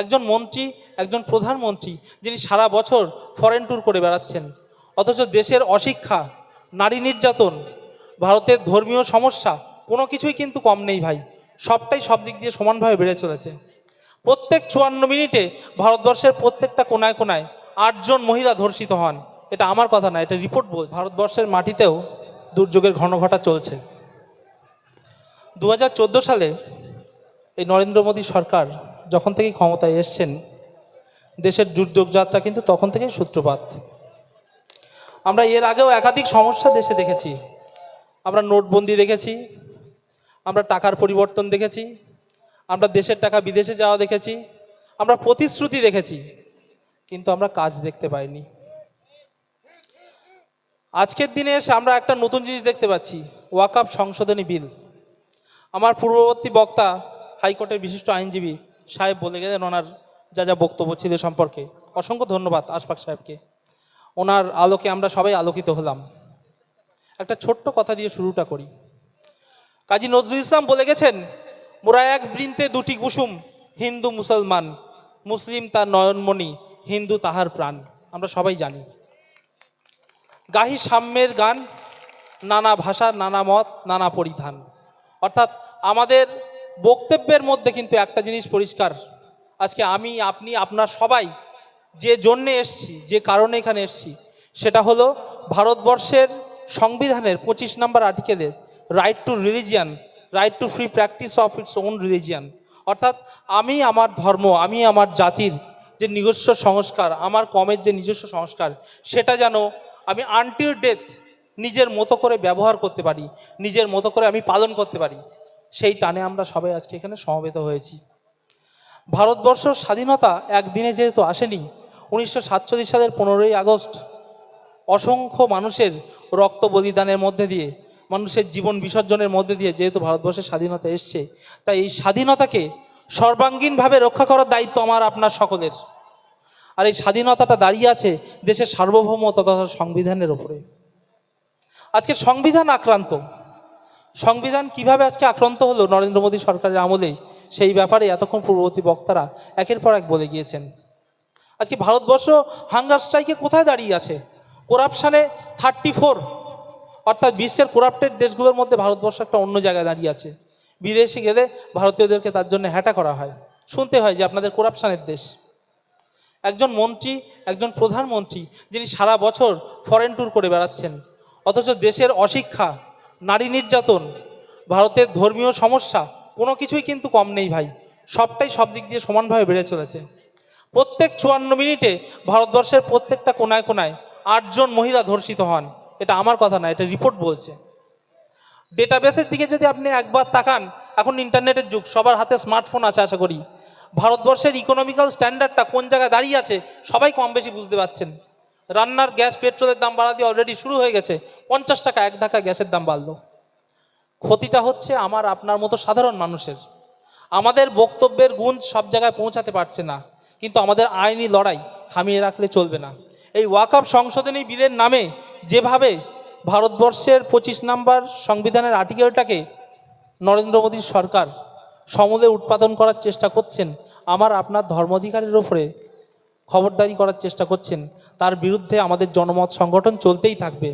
একজন মন্ত্রী, একজন প্রধানমন্ত্রী যিনি সারা বছর ফরেন ট্যুর করে বেড়াচ্ছেন। অথচ দেশের অশিক্ষা, নারী নির্যাতন, ভারতের ধর্মীয় সমস্যা, কোনো কিছুই কিন্তু কম নেই ভাই। সবটাই সব দিক দিয়ে সমানভাবে বেড়ে চলেছে। প্রত্যেক চুয়ান্ন মিনিটে ভারতবর্ষের প্রত্যেকটা কোনায় কোনায় আটজন মহিলা ধর্ষিত হন। এটা আমার কথা না, এটা রিপোর্ট বলছে। ভারতবর্ষের মাটিতেও দুর্যোগের ঘনঘটা চলছে। দু হাজার চোদ্দ সালে এই নরেন্দ্র মোদী সরকার যখন থেকেই ক্ষমতায় এসছেন, দেশের দুর্যোগ যাত্রা কিন্তু তখন থেকেই সূত্রপাত। আমরা এর আগেও একাধিক সমস্যা দেশে দেখেছি। আমরা নোটবন্দি দেখেছি, আমরা টাকার পরিবর্তন দেখেছি, আমরা দেশের টাকা বিদেশে যাওয়া দেখেছি, আমরা প্রতিশ্রুতি দেখেছি, কিন্তু আমরা কাজ দেখতে পাইনি। আজকের দিনে এসে আমরা একটা নতুন জিনিস দেখতে পাচ্ছি, ওয়াকআপ সংশোধনী বিল। আমার পূর্ববর্তী বক্তা, হাইকোর্টের বিশিষ্ট আইনজীবী সাহেব বলে গেলেন, ওনার যা যা বক্তব্য ছিল সম্পর্কে। অসংখ্য ধন্যবাদ আশফাক সাহেবকে। ওনার আলোকে আমরা সবাই আলোকিত হলাম। একটা ছোট্ট কথা দিয়ে শুরুটা করি। কাজী নজরুল ইসলাম বলে গেছেন মোরা এক বৃন্তে দুটি কুসুম, হিন্দু মুসলমান। মুসলিম তার নয়নমণি, হিন্দু তাহার প্রাণ। আমরা সবাই জানি। গাহি সাম্যের গান, নানা ভাষা, নানা মত, নানা পরিধান। অর্থাৎ আমাদের বক্তব্যের মধ্যে কিন্তু একটা জিনিস পরিষ্কার। আজকে আমি, আপনি, আপনার সবাই যে জন্যে এসছি, যে কারণে এখানে এসছি, সেটা হলো ভারতবর্ষের সংবিধানের পঁচিশ নম্বর আর্টিকেলের right to religion right to free practice of its own religion অর্থাৎ আমি আমার ধর্ম, আমি আমার জাতির যে নিজস্ব সংস্কার, আমার কমের যে নিজস্ব সংস্কার, সেটা যেন আমি আনটিল ডেথ নিজের মতো করে ব্যবহার করতে পারি, নিজের মতো করে আমি পালন করতে পারি। সেই টানে আমরা সবাই আজকে এখানে সমবেত হয়েছি। ভারতবর্ষ স্বাধীনতা একদিনে যেহেতু আসেনি, উনিশশো সাতচল্লিশ সালের পনেরোই আগস্ট অসংখ্য মানুষের রক্ত বলিদানের মধ্যে দিয়ে, মানুষের জীবন বিসর্জনের মধ্যে দিয়ে যেহেতু ভারতবর্ষের স্বাধীনতা এসছে, তাই এই স্বাধীনতাকে সর্বাঙ্গীনভাবে রক্ষা করার দায়িত্ব আমার, আপনার সকলের। আর এই স্বাধীনতাটা দাঁড়িয়ে আছে দেশের সার্বভৌমতা তথা সংবিধানের ওপরে আজকে সংবিধান আক্রান্ত সংবিধান কীভাবে আজকে আক্রান্ত হলো নরেন্দ্র মোদী সরকারের আমলে সেই ব্যাপারে এতক্ষণ পূর্ববর্তী বক্তারা একের পর এক বলে গিয়েছেন। আজকে ভারতবর্ষ হাঙ্গার স্ট্রাইকে কোথায় দাঁড়িয়ে আছে? করাপশানে থার্টি ফোর, অর্থাৎ বিশ্বের করাপ্টেড দেশগুলোর মধ্যে ভারতবর্ষ একটা অন্য জায়গায় দাঁড়িয়ে আছে। বিদেশে গেলে ভারতীয়দেরকে তার জন্য হ্যাটা করা হয়। শুনতে হয় যে আপনাদের করাপশানের দেশ। একজন মন্ত্রী, একজন প্রধানমন্ত্রী, যিনি সারা বছর ফরেন ট্যুর করে বেড়াচ্ছেন, অথচ দেশের অশিক্ষা নারী নির্যাতন, ভারতের ধর্মীয় সমস্যা, কোনো কিছুই কিন্তু কম নেই ভাই। সবটাই সব দিক দিয়ে সমানভাবে বেড়ে চলেছে। প্রত্যেক চুয়ান্ন মিনিটে ভারতবর্ষের প্রত্যেকটা কোনায় কোনায় আটজন মহিলা ধর্ষিত হন। এটা আমার কথা না, এটা রিপোর্ট বলছে। ডেটাবেসের দিকে যদি আপনি একবার তাকান, এখন ইন্টারনেটের যুগ, সবার হাতে স্মার্টফোন আছে আশা করি। ভারতবর্ষের ইকোনমিক্যাল স্ট্যান্ডার্ডটা কোন জায়গায় দাঁড়িয়ে আছে, সবাই কম বেশি বুঝতে পারছেন। রান্নার গ্যাস, পেট্রোলের দাম বাড়া দিয়ে অলরেডি শুরু হয়ে গেছে। পঞ্চাশ টাকা, এক ধাক্কা গ্যাসের দাম বাড়লো। ক্ষতিটা হচ্ছে আমার, আপনার মতো সাধারণ মানুষের। আমাদের বক্তব্যের গুণ সব জায়গায় পৌঁছাতে পারছে না। কিন্তু আমাদের আইনি লড়াই থামিয়ে রাখলে চলবে না। এই ওয়াকআপ সংশোধনী বিলের নামে যেভাবে ভারতবর্ষের পঁচিশ নাম্বার সংবিধানের আর্টিকেলটাকে নরেন্দ্র মোদীর সরকার সমূলে উৎপাদন করার চেষ্টা করছেন, আমার আপনার ধর্মাধিকারের ওপরে খবরদারি করার চেষ্টা করছেন তার বিরুদ্ধে আমাদের জনমত সংগঠন চলতেই থাকবে।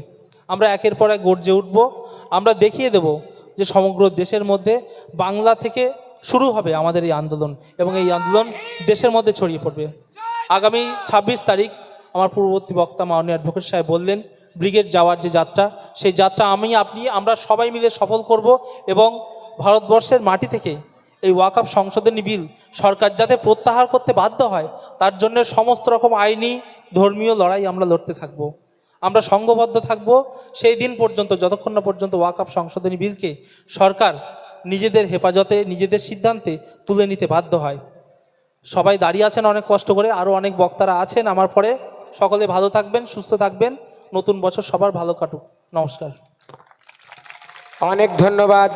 আমরা একের পর এক গর্জে উঠব। আমরা দেখিয়ে দেব যে সমগ্র দেশের মধ্যে বাংলা থেকে শুরু হবে আমাদের এই আন্দোলন এবং এই আন্দোলন দেশের মধ্যে ছড়িয়ে পড়বে। আগামী ছাব্বিশ তারিখ আমার পূর্ববর্তী বক্তা মাননীয় অ্যাডভোকেট সাহেব বললেন, ব্রিগেড যাওয়ার যে যাত্রা, সেই যাত্রা আমি, আপনি, আমরা সবাই মিলে সফল করব এবং ভারতবর্ষের মাটি থেকে এই ওয়াকআপ সংশোধনী বিল সরকার যাতে প্রত্যাহার করতে বাধ্য হয়, তার জন্য সমস্ত রকম আইনি, ধর্মীয় লড়াই আমরা লড়তে থাকব। আমরা সংঘবদ্ধ থাকব। সেই দিন পর্যন্ত, যতক্ষণ না পর্যন্ত ওয়াকআপ সংশোধনী বিলকে সরকার নিজেদের হেফাজতে, নিজেদের সিদ্ধান্তে তুলে নিতে বাধ্য হয়। সবাই দাঁড়িয়ে আছেন অনেক কষ্ট করে, আরও অনেক বক্তারা আছেন আমার পরে। সকলে ভালো থাকবেন, সুস্থ থাকবেন। নতুন বছর সবার ভালো কাটুক। নমস্কার। অনেক ধন্যবাদ।